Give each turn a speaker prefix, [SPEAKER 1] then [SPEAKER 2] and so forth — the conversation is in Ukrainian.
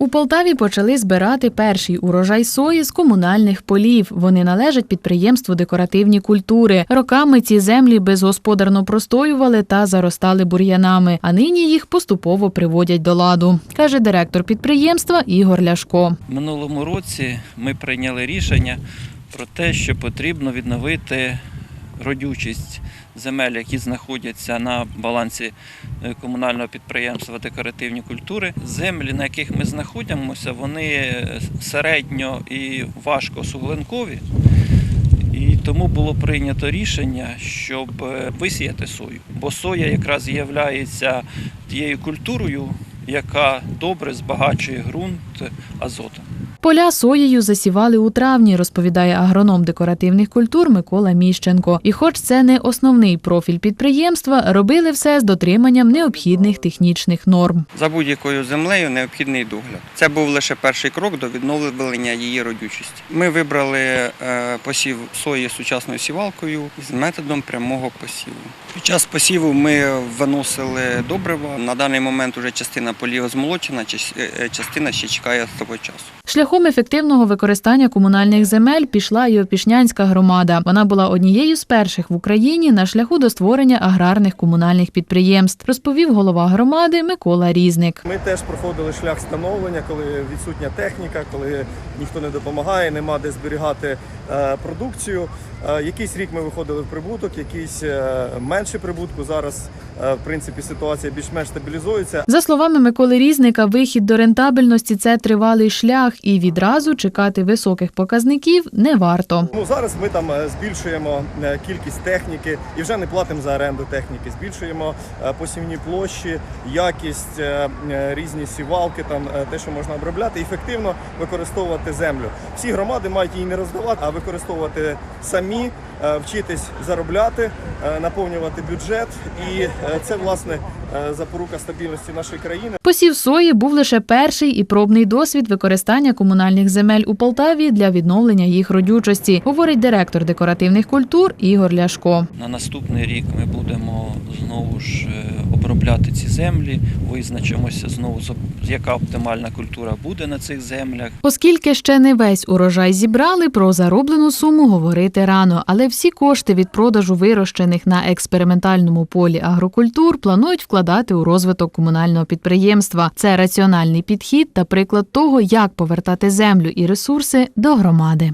[SPEAKER 1] У Полтаві почали збирати перший урожай сої з комунальних полів. Вони належать підприємству декоративні культури. Роками ці землі безгосподарно простоювали та заростали бур'янами, а нині їх поступово приводять до ладу, каже директор підприємства Ігор Ляшко.
[SPEAKER 2] Минулому році ми прийняли рішення про те, що потрібно відновити родючість земель, які знаходяться на балансі е, комунального підприємства декоративні культури. Землі, на яких ми знаходимося, вони е, середньо і важко суглинкові. І тому було прийнято рішення, щоб е, висіяти сою. Бо соя якраз є тією культурою, яка добре збагачує ґрунт азотом.
[SPEAKER 1] Поля соєю засівали у травні, розповідає агроном декоративних культур Микола Міщенко. І, хоч це не основний профіль підприємства, робили все з дотриманням необхідних технічних норм.
[SPEAKER 3] За будь-якою землею необхідний догляд. Це був лише перший крок до відновлення її родючості. Ми вибрали е, посів сої сучасною сівалкою з методом прямого посіву. Під час посіву ми виносили добрива. На даний момент вже частина полів змолочена, е, частина ще чекає того часу.
[SPEAKER 1] Шляхом ефективного використання комунальних земель пішла і Опішнянська громада. Вона була однією з перших в Україні на шляху до створення аграрних комунальних підприємств, розповів голова громади Микола Різник.
[SPEAKER 4] Ми теж проходили шлях становлення, коли відсутня техніка, коли ніхто не допомагає, нема де зберігати е, продукцію. Е, Якийсь рік ми виходили в прибуток, якийсь е, менше прибутку. Зараз, е, в принципі, ситуація більш-менш стабілізується.
[SPEAKER 1] За словами Миколи Різника, вихід до рентабельності це тривалий шлях, і відразу чекати високих показників не варто.
[SPEAKER 4] Ну зараз ми там збільшуємо кількість техніки і вже не платимо за оренду техніки. Збільшуємо посівні площі, якість, різні сівалки, там те, що можна обробляти, ефективно використовувати землю. Всі громади мають її не роздавати, а використовувати самі, е, вчитись заробляти, е, наповнювати бюджет. І е, це власне запорука стабільності нашої країни.
[SPEAKER 1] Посів сої був лише перший і пробний досвід використання комунальних земель у Полтаві для відновлення їх родючості, говорить директор декоративних культур Ігор Ляшко.
[SPEAKER 2] На наступний рік ми будемо знову ж е, обробляти ці землі, визначимося знову, яка оптимальна культура буде на цих землях.
[SPEAKER 1] Оскільки ще не весь урожай зібрали, про зароблену суму говорити рано, але всі кошти від продажу вирощених на експериментальному полі агрокультур планують вкладати у розвиток комунального підприємства. Це раціональний підхід та приклад того, як повертати землю і ресурси до громади.